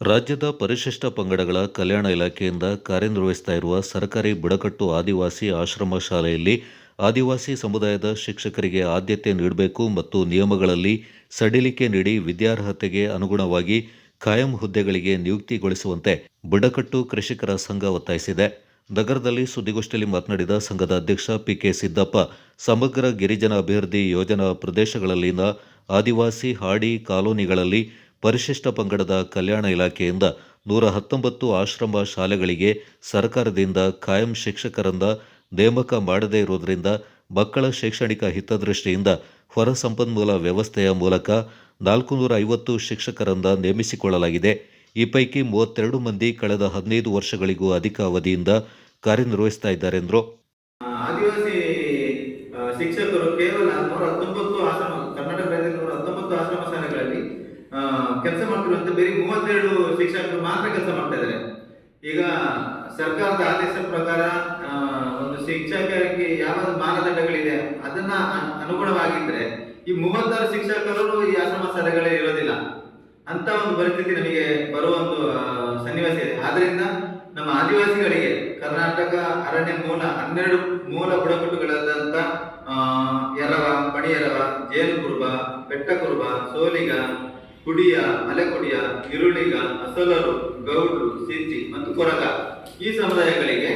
ರಾಜ್ಯದ ಪರಿಶಿಷ್ಟ ಪಂಗಡಗಳ ಕಲ್ಯಾಣ ಇಲಾಖೆಯಿಂದ ಕಾರ್ಯನಿರ್ವಹಿಸ್ತಾ ಇರುವ ಸರ್ಕಾರಿ ಬುಡಕಟ್ಟು ಆದಿವಾಸಿ ಆಶ್ರಮ ಶಾಲೆಯಲ್ಲಿ ಆದಿವಾಸಿ ಸಮುದಾಯದ ಶಿಕ್ಷಕರಿಗೆ ಆದ್ಯತೆ ನೀಡಬೇಕು ಮತ್ತು ನಿಯಮಗಳಲ್ಲಿ ಸಡಿಲಿಕೆ ನೀಡಿ ವಿದ್ಯಾರ್ಹತೆಗೆ ಅನುಗುಣವಾಗಿ ಕಾಯಂ ಹುದ್ದೆಗಳಿಗೆ ನಿಯುಕ್ತಿಗೊಳಿಸುವಂತೆ ಬುಡಕಟ್ಟು ಕೃಷಿಕರ ಸಂಘ ಒತ್ತಾಯಿಸಿದೆ. ನಗರದಲ್ಲಿ ಸುದ್ದಿಗೋಷ್ಠಿಯಲ್ಲಿ ಮಾತನಾಡಿದ ಸಂಘದ ಅಧ್ಯಕ್ಷ ಪಿ ಕೆ ಸಿದ್ದಪ್ಪ, ಸಮಗ್ರ ಗಿರಿಜನ ಅಭಿವೃದ್ಧಿ ಯೋಜನಾ ಪ್ರದೇಶಗಳಲ್ಲಿನ ಆದಿವಾಸಿ ಹಾಡಿ ಕಾಲೋನಿಗಳಲ್ಲಿ ಪರಿಶಿಷ್ಟ ಪಂಗಡದ ಕಲ್ಯಾಣ ಇಲಾಖೆಯಿಂದ ನೂರ ಹತ್ತೊಂಬತ್ತು ಆಶ್ರಮ ಶಾಲೆಗಳಿಗೆ ಸರ್ಕಾರದಿಂದ ಖಾಯಂ ಶಿಕ್ಷಕರನ್ನ ನೇಮಕ ಮಾಡದೇ ಇರುವುದರಿಂದ ಮಕ್ಕಳ ಶೈಕ್ಷಣಿಕ ಹಿತದೃಷ್ಟಿಯಿಂದ ಹೊರ ಸಂಪನ್ಮೂಲ ವ್ಯವಸ್ಥೆಯ ಮೂಲಕ ನಾಲ್ಕು ನೂರ ಐವತ್ತು ಶಿಕ್ಷಕರಿಂದ ನೇಮಿಸಿಕೊಳ್ಳಲಾಗಿದೆ. ಈ ಪೈಕಿ ಮೂವತ್ತೆರಡು ಮಂದಿ ಕಳೆದ ಹದಿನೈದು ವರ್ಷಗಳಿಗೂ ಅಧಿಕ ಅವಧಿಯಿಂದ ಕಾರ್ಯನಿರ್ವಹಿಸ್ತಾ ಇದ್ದಾರೆ ಎಂದರು ಆದಿವಾಸಿ ಶಿಕ್ಷಕರು ಕೇವಲ ನೂರ ಹತ್ತೊಂಬತ್ತು ಆಶ್ರಮ ರಾಜ್ಯದ ನೂರ ಹತ್ತೊಂಬತ್ತು ಆಶ್ರಮ ಕೆಲಸ ಅಂತ ಬರೀ ಮೂವತ್ತೆರಡು ಶಿಕ್ಷಕರು ಮಾತ್ರ ಕೆಲಸ ಮಾಡ್ತಾ ಇದ್ದಾರೆ ಈಗ ಸರ್ಕಾರದ ಆದೇಶ ಪ್ರಕಾರ ಒಂದು ಶಿಕ್ಷಕರಿಗೆ ಯಾವ ಮಾನದಂಡಗಳಿದೆ, ಅದನ್ನ ಅನುಗುಣವಾಗಿದ್ರೆ ಈ ಮೂವತ್ತಾರು ಶಿಕ್ಷಕರು ಈ ಆಶ್ರಮ ಇರೋದಿಲ್ಲ ಅಂತ ಒಂದು ಪರಿಸ್ಥಿತಿ ನಮಗೆ ಬರುವ ಒಂದು ಸನ್ನಿವೇಶ ಇದೆ. ಆದ್ರಿಂದ ನಮ್ಮ ಆದಿವಾಸಿಗಳಿಗೆ ಕರ್ನಾಟಕ ಅರಣ್ಯ ಮೂಲ ಹನ್ನೆರಡು ಮೂಲ ಬುಡಕಟ್ಟುಗಳಾದಂತ ಎರವ ಪಣಿಯರವ ಜೇನುಕುರುಬ, ಬೆಟ್ಟಕುರುಬ, ಸೋಲಿಗ ಕುಡಿಯ ಮಲೆಕುಡಿಯ ಇರುಳಿಗ ಅಸಲರು ಗೌಡ್ರು ಸಿಂಚಿ ಮತ್ತು ಕೊರಗ. ಈ ಸಮುದಾಯಗಳಿಗೆ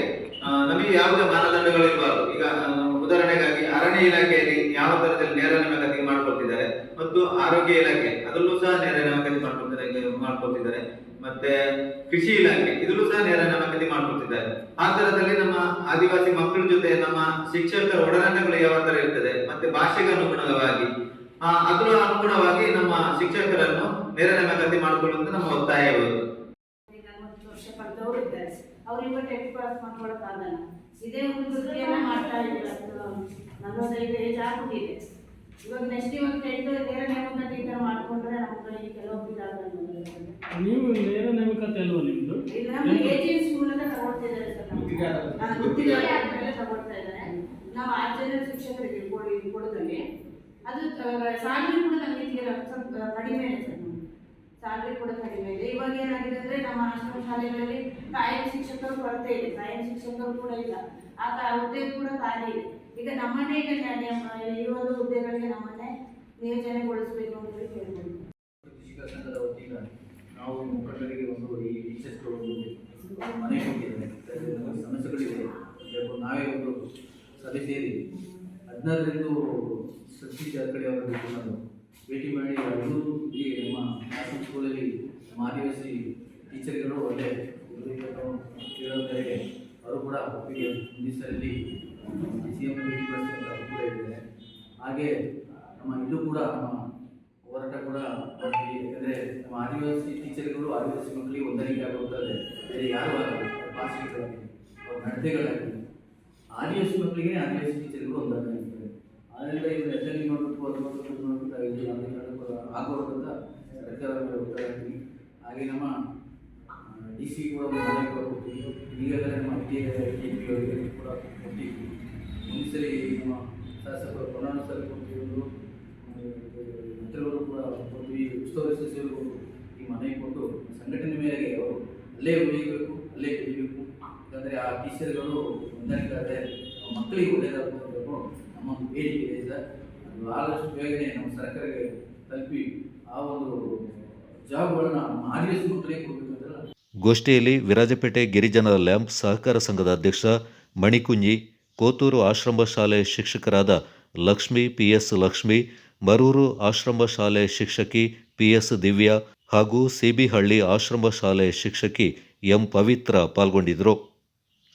ನಮಗೆ ಯಾವುದೇ ಮಾನದಂಡಗಳಿರಬಾರದು ಈಗ ಆ, ಉದಾಹರಣೆಗಾಗಿ ಅರಣ್ಯ ಇಲಾಖೆಯಲ್ಲಿ ಯಾವ ತರದಲ್ಲಿ ನೇರ ನೇಮಕಾತಿ ಮಾಡ್ಕೊಳ್ತಿದ್ದಾರೆ ಮತ್ತು ಆರೋಗ್ಯ ಇಲಾಖೆ ಅದರಲ್ಲೂ ಸಹ ನೇರ ನೇಮಕಾತಿ ಮಾಡ್ಕೊಳ್ತಿದ್ದಾರೆ ಮಾಡ್ಕೊಳ್ತಿದ್ದಾರೆ ಮತ್ತೆ ಕೃಷಿ ಇಲಾಖೆ ಇದರಲ್ಲೂ ಸಹ ನೇರ ನೇಮಕಾತಿ ಮಾಡ್ಕೊಳ್ತಿದ್ದಾರೆ ಆ ತರದಲ್ಲಿ ನಮ್ಮ ಆದಿವಾಸಿ ಮಕ್ಕಳ ಜೊತೆ ನಮ್ಮ ಶಿಕ್ಷಕರ ಒಡನಾಟಗಳು ಯಾವ ತರ ಇರ್ತದೆ ಮತ್ತೆ ಭಾಷೆಗೆ ಅನುಗುಣವಾಗಿ ಅದರ ಅನುಗುಣವಾಗಿ ನಮ್ಮ ಶಿಕ್ಷಕರನ್ನು ನೇರ ನೇಮಕಾತಿ ಮಾಡಿಕೊಳ್ಳುವಂತ ನಮ್ಮ ಒತ್ತಾಯ ಅವ್ರಿಗೆ ಟೆಂತ್ ಪಾಸ್ ಮಾಡ್ಕೊಳಕ್ಕಾಗಲ್ಲ ಇದೇ ಒಂದು ವೃತ್ತಿಯನ್ನ ಮಾಡ್ತಾ ಇದ್ದಾರೆ. ನಲವತ್ತೈದು ಏಜ್ ಆಗ್ಬಿಟ್ಟಿದೆ. ಇವಾಗ ನೆಕ್ಸ್ಟ್ ಇವಾಗ ಟೆಂತ್ ನೇರ ನೇಮಕಾತಿ ಈ ಥರ ಮಾಡ್ಕೊಂಡ್ರೆ ಇದಾಗಲ್ಲ ನೀವು ನೇರ ನೇಮಕಾತಿ ಅಲ್ವಾ ನಿಮ್ದು? ಏಜೆನ್ಸಿ ಮೂಲಕ ತಗೊಳ್ತಿದ್ದಾರೆ ಸರ್ ನಾವು ಗುತ್ತಿಗೆ ತಗೊಳ್ತಾ ಇದ್ದಾರೆ. ನಾವು ಆರು ಜನ ಶಿಕ್ಷಕರಿಗೆ ಕೊಡೋದಲ್ಲಿ ಅದು ಸ್ಯಾಲ್ರಿ ಕೂಡ ನಮಗೆ ತೀರ ಸ್ವಲ್ಪ ಕಡಿಮೆ ಇದೆ ಸರ್ ಸ್ಯಾಲ್ರಿ ಕೂಡ ಕಡಿಮೆ ಇದೆ. ಇವಾಗ ಏನಾಗಿದೆ ಅಂದರೆ ನಮ್ಮ ಆಶ್ರಮ ಶಾಲೆಗಳಲ್ಲಿ ಕಾಯಂ ಶಿಕ್ಷಕರು ಕೊರತೆ ಇದೆ. ಕಾಯಂ ಶಿಕ್ಷಕರು ಕೂಡ ಇಲ್ಲ. ಆ ಹುದ್ದೆ ಕೂಡ ಖಾಲಿ ಇದೆ. ಈಗ ನಮ್ಮನ್ನೇ ಈಗ ನ- ಇರುವಂಥ ಹುದ್ದೆಗಳಿಗೆ ನಮ್ಮನ್ನೇ ನಿಯೋಜನೆಗೊಳಿಸಬೇಕು ಅಂತ ಹೇಳಿ ಕೇಳ್ಬೋದು ಕೃಷಿಕ ಸಂಘದ ವತಿಯಿಂದ ನಾವು ಮುಖಂಡರಿಗೆ ಒಂದು ಈ ಟೀಚರ್ಸ್ ಒಂದು ಮನೆ ಕೊಟ್ಟಿದ್ದೇವೆ. ಸಮಸ್ಯೆಗಳಿವೆ ನಾವೇ ಒಂದು ಸಭೆ ಸೇರಿ ಹದಿನಾರರಿಂದ ಸತೀಶ್ ಜಾರಕಡಿ ಅವರ ನಾನು ಭೇಟಿ ಮಾಡಿ ಅವರು ಈ ನಮ್ಮ ನ್ಯಾಷನಲ್ ಸ್ಕೂಲಲ್ಲಿ ನಮ್ಮ ಆದಿವಾಸಿ ಟೀಚರ್ಗಳು ಒಳ್ಳೆ ಇವರಿಗೂ ಕೇಳೋದರಿಗೆ ಅವರು ಕೂಡ ಒಪ್ಪಿಗೆ ಮುಂದಿನ ಸಲದಲ್ಲಿ ಸಿ ಎಂ ಭೇಟಿ ಮಾಡಿಸಿದ ಕೂಡ ಇದ್ದಾರೆ. ಹಾಗೆ ನಮ್ಮ ಇದು ಕೂಡ ನಮ್ಮ ಹೋರಾಟ ಕೂಡ ಯಾಕಂದರೆ ನಮ್ಮ ಆದಿವಾಸಿ ಟೀಚರ್ಗಳು ಆದಿವಾಸಿ ಮಕ್ಕಳಿಗೆ ಹೊಂದಾಣಿಕೆ ಆಗುತ್ತದೆ ಬೇರೆ ಯಾರು ಆಗಲಿ ಭಾಷೆಗಳಾಗಲಿ ಅವ್ರ ನಡತೆಗಳಾಗಲಿ ಆದಿವಾಸಿ ಮಕ್ಕಳಿಗೆ ಆದಿವಾಸಿ ಟೀಚರ್ಗಳು ಹೊಂದಾಣಿಕೆ ಆಗ್ತದೆ ಆದ್ದರಿಂದ ಇವರು ಎಲ್ಲಿ ನೋಡಬೇಕು ಅದು ನೋಡಬೇಕು ಇದು ನೋಡಬೇಕು ಇದು ಮಾಡಬೇಕು ಆಗಬಾರ್ದು ಅಂತ ಸರ್ಕಾರ ಮೇಲೆ ಹಾಗೆ ನಮ್ಮ ಡಿ ಸಿ ಕೂಡ ಒಂದು ಮನೆ ಕೂಡ ಕೊಡ್ತೀವಿ ಈಗಾಗಲೇ ನಮ್ಮ ಟಿ ಟಿ ಪಿ ಅವರಿಗೆ ಕೂಡ ಕೊಟ್ಟಿದ್ವಿ ಮುಂದಿನ ಸರಿ ನಮ್ಮ ಶಾಸಕರು ಕೊಡ್ತೀವಿ ಒಂದು ಮಂತ್ರಿಗಳು ಕೂಡ ಕೊಡ್ತೀವಿ ಉಸ್ತುವಾರಿ ಸಚಿವರು ಈ ಮನವಿ ಕೊಟ್ಟು ಸಂಘಟನೆ ಮೇರೆಗೆ ಅವರು ಅಲ್ಲೇ ಉಳಿಯಬೇಕು ಅಲ್ಲೇ ಬೆಳಿಬೇಕು ಯಾಕಂದರೆ ಆ ಟೀಚರ್ಗಳು ಹೊಂದಾಣಿಕೆ ಆದರೆ ಮಕ್ಕಳಿಗೆ ಒಳ್ಳೆಯದಾಗಬೇಕು ನಮ್ಮ ಬೇಡಿಕೆ ಇದೆ ಸರ್ ಆದಷ್ಟು ಬೇಗನೆ ನಮ್ಮ ಸರ್ಕಾರಕ್ಕೆ ತಲುಪಿ ಆ ಒಂದು ಜಾಬ್ಗಳನ್ನ ಕೊಡಬೇಕು ಗೋಷ್ಠಿಯಲ್ಲಿ ವಿರಾಜಪೇಟೆ ಗಿರಿಜನರ ಲ್ಯಾಂಪ್ ಸಹಕಾರ ಸಂಘದ ಅಧ್ಯಕ್ಷ ಮಣಿಕುಂಜಿ, ಕೋತೂರು ಆಶ್ರಮ ಶಾಲೆ ಶಿಕ್ಷಕರಾದ ಲಕ್ಷ್ಮಿ ಪಿ ಎಸ್ ಲಕ್ಷ್ಮಿ, ಮರೂರು ಆಶ್ರಮ ಶಾಲೆ ಶಿಕ್ಷಕಿ ಪಿಎಸ್ ದಿವ್ಯಾ ಹಾಗೂ ಸಿಬಿಹಳ್ಳಿ ಆಶ್ರಮ ಶಾಲೆ ಶಿಕ್ಷಕಿ ಎಂ ಪವಿತ್ರ ಪಾಲ್ಗೊಂಡಿದ್ದರು.